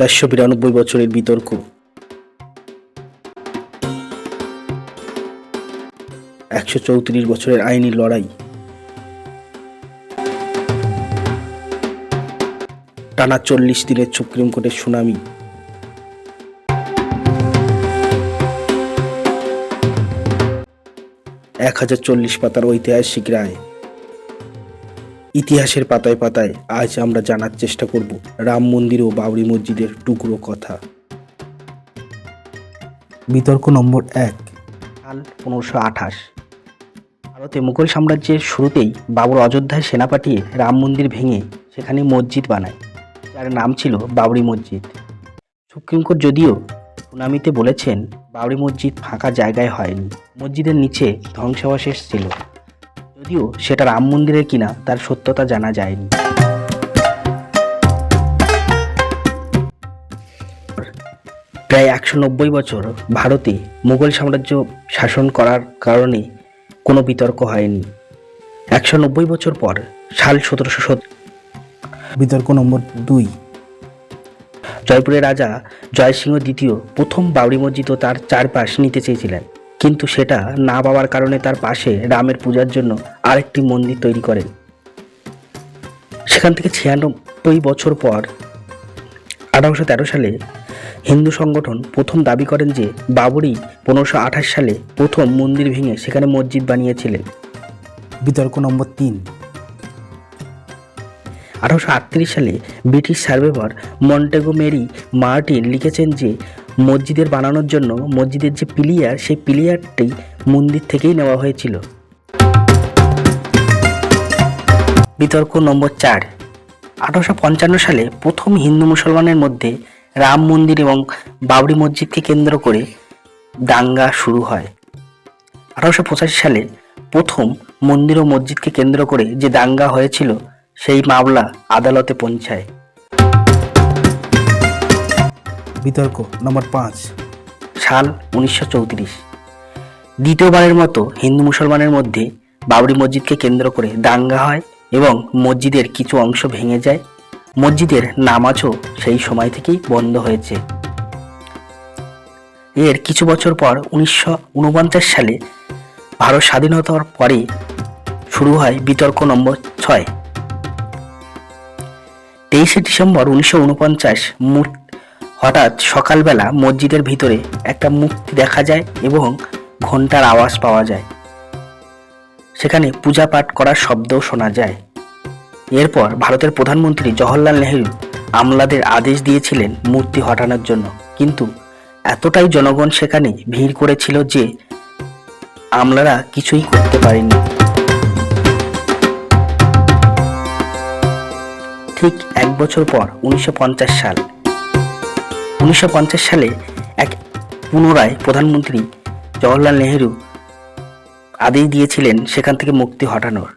চারশো বিরানব্বই বছরের বিতর্ক। একশো চৌত্রিশ বছরের আইনি লড়াই। টানা চল্লিশ দিনের সুপ্রিম কোর্টের শুনানি। এক হাজার চল্লিশ পাতার ঐতিহাসিক রায়। ইতিহাসের পাতায় পাতায় আজ আমরা জানার চেষ্টা করব রাম মন্দির ও বাবরি মসজিদের টুকরো কথা। বিতর্ক নম্বর এক, সাল পনেরোশো আঠাশ। ভারতে মুঘল সাম্রাজ্যের শুরুতেই বাবর অযোধ্যায় সেনা পাঠিয়ে রাম মন্দির ভেঙে সেখানে মসজিদ বানায়, যার নাম ছিল বাবরি মসজিদ। সুপ্রিম কোর্ট যদিও সুনামিতে বলেছেন, বাবরি মসজিদ ফাঁকা জায়গায় হয়নি, মসজিদের নিচে ধ্বংসাবশেষ ছিল। যদিও সেটা রাম মন্দিরের কিনা, তার সত্যতা জানা যায়নি। প্রায় একশো নব্বই বছর ভারতে মুঘল সাম্রাজ্য শাসন করার কারণে কোনো বিতর্ক হয়নি। একশো নব্বই বছর পর সাল সতেরোশো সত বিতর্ক নম্বর দুই। জয়পুরের রাজা জয়সিংহ দ্বিতীয় প্রথম বাবরি মসজিদ ও তার চারপাশ নিতে চেয়েছিলেন। কিন্তু সেটা না পাওয়ার কারণে তার পাশে রামের পূজার জন্য আরেকটি মন্দির তৈরি করেন। সেখান থেকে ছিয়ানব্বই বছর পর আঠারোশো তেরো সালে হিন্দু সংগঠন প্রথম দাবি করেন যে বাবরি পনেরোশো আঠাশ সালে প্রথম মন্দির ভেঙে সেখানে মসজিদ বানিয়েছিলেন। বিতর্ক নম্বর তিন। আঠারোশো আটত্রিশ সালে British surveyor Montgomery Martin লিখেছেন যে মসজিদের বানানোর জন্য মসজিদের যে পিলিয়ার, সেই পিলিয়ারটি মন্দির থেকেই নেওয়া হয়েছিল। বিতর্ক নম্বর চার। আঠারোশো পঞ্চান্ন সালে প্রথম হিন্দু মুসলমানের মধ্যে রাম মন্দির এবং বাবরি মসজিদকে কেন্দ্র করে দাঙ্গা শুরু হয়। আঠারোশো পঁচাশি সালে প্রথম মন্দির ও মসজিদকে কেন্দ্র করে যে দাঙ্গা হয়েছিল, সেই মামলা আদালতে পৌঁছায়। বিতর্ক নম্বর পাঁচ। সাল উনিশশো চৌত্রিশ। দ্বিতীয়বারের মতো হিন্দু মুসলমানের মধ্যে বাবরি মসজিদকে কেন্দ্র করে দাঙ্গা হয় এবং মসজিদের কিছু অংশ ভেঙে যায়। মসজিদের নামাজও সেই সময় থেকেই বন্ধ হয়েছে। এর কিছু বছর পর উনিশশো উনপঞ্চাশ সালে ভারত স্বাধীনতার পরে শুরু হয় বিতর্ক নম্বর ছয়। তেইশে ডিসেম্বর উনিশশো উনপঞ্চাশ হঠাৎ সকালবেলা মসজিদের ভিতরে একটা মূর্তি দেখা যায় এবং ঘণ্টার আওয়াজ পাওয়া যায়। সেখানে পূজা পাঠ করার শব্দও শোনা যায়। এরপর ভারতের প্রধানমন্ত্রী জওহরলাল নেহরু আমলাদের আদেশ দিয়েছিলেন মূর্তি হটানোর জন্য। কিন্তু এতটাই জনগণ সেখানে ভিড় করেছিল যে আমলারা কিছুই করতে পারেনি ঠিক এক বছর পর উনিশশো পঞ্চাশ সাল উনিশশো পঞ্চাশ সালে এক পুনরায় প্রধানমন্ত্রী জওহরলাল নেহেরু আদেশ দিয়েছিলেন সেখান থেকে মুক্তি হটানোর।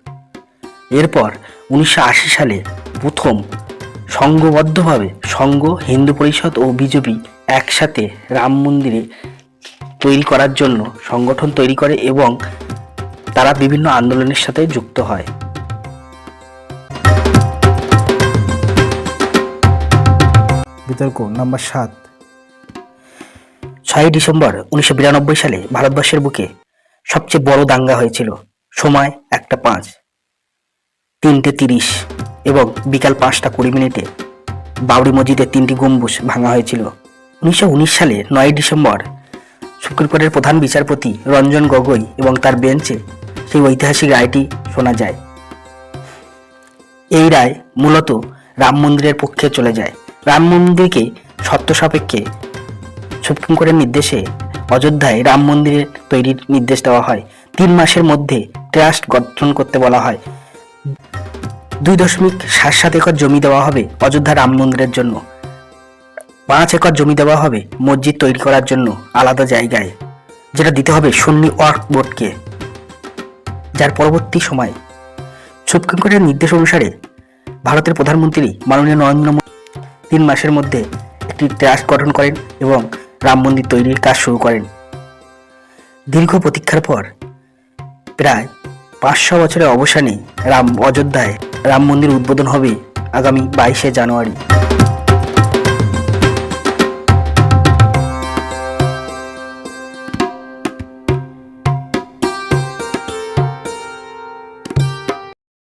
এরপর উনিশশো আশি সালে প্রথম সংঘবদ্ধভাবে সংঘ, হিন্দু পরিষদ ও বিজেপি একসাথে রাম মন্দিরে তৈরি করার জন্য সংগঠন তৈরি করে এবং তারা বিভিন্ন আন্দোলনের সাথে যুক্ত হয়। বিতর্ক নাম্বার সাত। ছয়ই ডিসেম্বর উনিশশো বিরানব্বই সালে ভারতবর্ষের বুকে সবচেয়ে বড় দাঙ্গা হয়েছিল সময় একটা পাঁচ, তিনটে তিরিশ এবং বিকাল পাঁচটা কুড়ি মিনিটে বাবরি মসজিদের তিনটি গম্বুজ ভাঙা হয়েছিল। উনিশশো উনিশ সালে নয় ডিসেম্বর সুপ্রিম কোর্টের প্রধান বিচারপতি রঞ্জন গগৈ এবং তার বেঞ্চে সেই ঐতিহাসিক রায়টি শোনা যায়। এই রায় মূলত রাম মন্দিরের পক্ষে চলে যায়। রাম মন্দিরকে শর্ত সাপেক্ষে সুপ্রিম কোর্টের নির্দেশে অযোধ্যায় রাম মন্দিরের তৈরির নির্দেশ দেওয়া হয়। তিন মাসের মধ্যে ট্রাস্ট গঠন করতে বলা হয়। দুই দশমিক সাত সাত একর জমি দেওয়া হবে অযোধ্যা রাম মন্দিরের জন্য। পাঁচ একর জমি দেওয়া হবে মসজিদ তৈরি করার জন্য আলাদা জায়গায়, যেটা দিতে হবে সুন্নি ওয়ার্ক বোর্ডকে। যার পরবর্তী সময় সুপ্রিম কোর্টের নির্দেশ অনুসারে ভারতের প্রধানমন্ত্রী মাননীয় নরেন্দ্র মোদী তিন মাসের মধ্যে একটি ট্রাস্ট গঠন করেন এবং রাম মন্দির তৈরির কাজ শুরু করেন। দীর্ঘ প্রতীক্ষার পর প্রায় পাঁচশো বছরের অবসানে রাম অযোধ্যায় রাম মন্দির উদ্বোধন হবে আগামী বাইশে জানুয়ারি।